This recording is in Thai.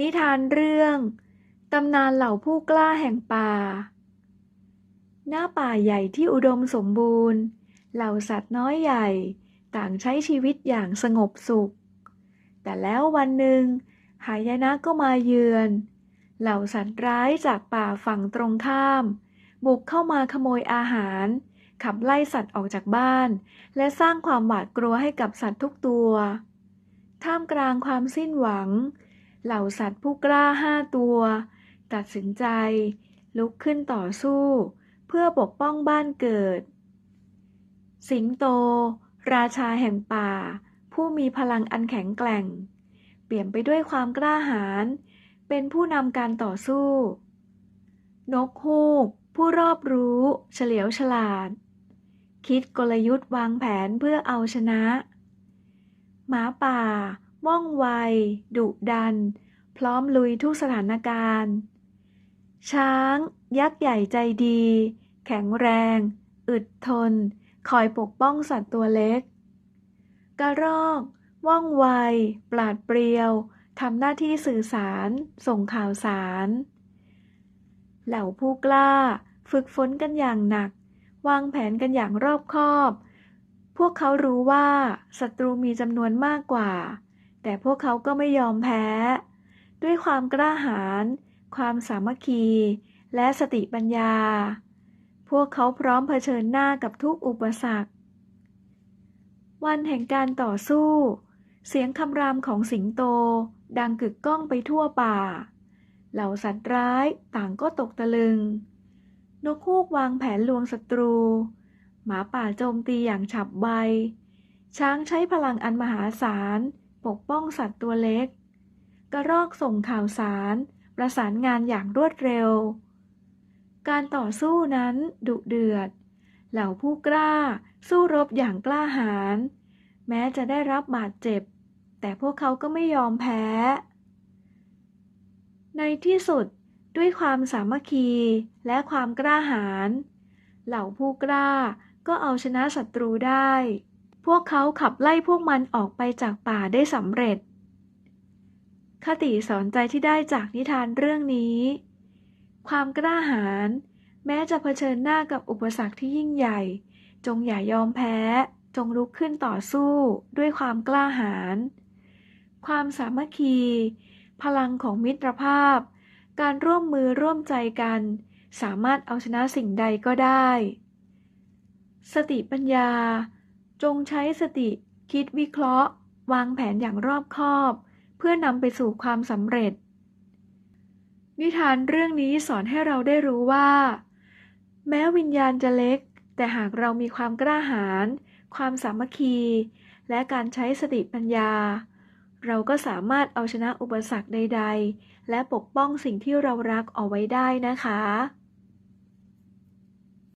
นิทานเรื่องตำนานเหล่าผู้กล้าแห่งป่า หน้าป่าใหญ่ที่อุดมสมบูรณ์ เหล่าสัตว์น้อยใหญ่ ต่างใช้ชีวิตอย่างสงบสุข แต่แล้ววันหนึ่ง หายนะก็มาเยือน เหล่าสัตว์ร้ายจากป่าฝั่งตรงข้าม บุกเข้ามาขโมยอาหาร ขับไล่สัตว์ออกจากบ้าน และสร้างความหวาดกลัวให้กับสัตว์ทุกตัว ท่ามกลางความสิ้นหวัง เหล่าสัตว์ผู้กล้าห้าตัว ตัดสินใจ ลุกขึ้นต่อสู้ เพื่อปกป้องบ้านเกิด สิงโต ราชาแห่งป่า ผู้มีพลังอันแข็งแกร่ง เปี่ยมไปด้วยความกล้าหาญเป็นผู้นำการต่อสู้ นกฮูก ผู้รอบรู้ เฉลียวฉลาด คิดกลยุทธ์วางแผนเพื่อเอาชนะ หมาป่า ว่องไว ดุดัน พร้อมลุยทุกสถานการณ์ ช้าง ยักษ์ใหญ่ใจดี แข็งแรง อึดทน คอยปกป้องสัตว์ตัวเล็ก กระรอก ว่องไว ปราดเปรียว ทำหน้าที่สื่อสาร ส่งข่าวสาร เหล่าผู้กล้า ฝึกฝนกันอย่างหนัก วางแผนกันอย่างรอบคอบพวกเขารู้ว่าศัตรูมีจำนวนมากกว่า แต่พวกเขาก็ไม่ยอมแพ้ ด้วยความกล้าหาญ ความสามัคคี และสติปัญญา พวกเขาพร้อมเผชิญหน้ากับทุกอุปสรรค วันแห่งการต่อสู้ เสียงคำรามของสิงโตดังกึกก้องไปทั่วป่า เหล่าสัตว์ร้ายต่างก็ตกตะลึง นกฮูกวางแผนลวงศัตรู หมาป่าโจมตีอย่างฉับไว ช้างใช้พลังอันมหาศาล ปกป้องสัตว์ตัวเล็ก กระรอกส่งข่าวสาร ประสานงานอย่างรวดเร็ว การต่อสู้นั้นดุเดือด เหล่าผู้กล้าสู้รบอย่างกล้าหาญ แม้จะได้รับบาดเจ็บ แต่พวกเขาก็ไม่ยอมแพ้ ในที่สุดด้วยความสามัคคีและความกล้าหาญ เหล่าผู้กล้าก็เอาชนะศัตรูได้ พวกเขาขับไล่พวกมันออกไปจากป่าได้สำเร็จ คติสอนใจที่ได้จากนิทานเรื่องนี้ ความกล้าหาญแม้จะเผชิญหน้ากับอุปสรรคที่ยิ่งใหญ่ จงอย่ายอมแพ้ จงลุกขึ้นต่อสู้ด้วยความกล้าหาญ ความสามัคคี พลังของมิตรภาพ การร่วมมือร่วมใจกัน สามารถเอาชนะสิ่งใดก็ได้ สติปัญญา จงใช้สติคิดวิเคราะห์ วางแผนอย่างรอบคอบ เพื่อนำไปสู่ความสำเร็จ นิทานเรื่องนี้สอนให้เราได้รู้ว่า แม้วิญญาณจะเล็ก แต่หากเรามีความกล้าหาญความสามัคคี และการใช้สติปัญญา เราก็สามารถเอาชนะอุปสรรคใด ๆ และปกป้องสิ่งที่เรารักเอาไว้ได้นะคะ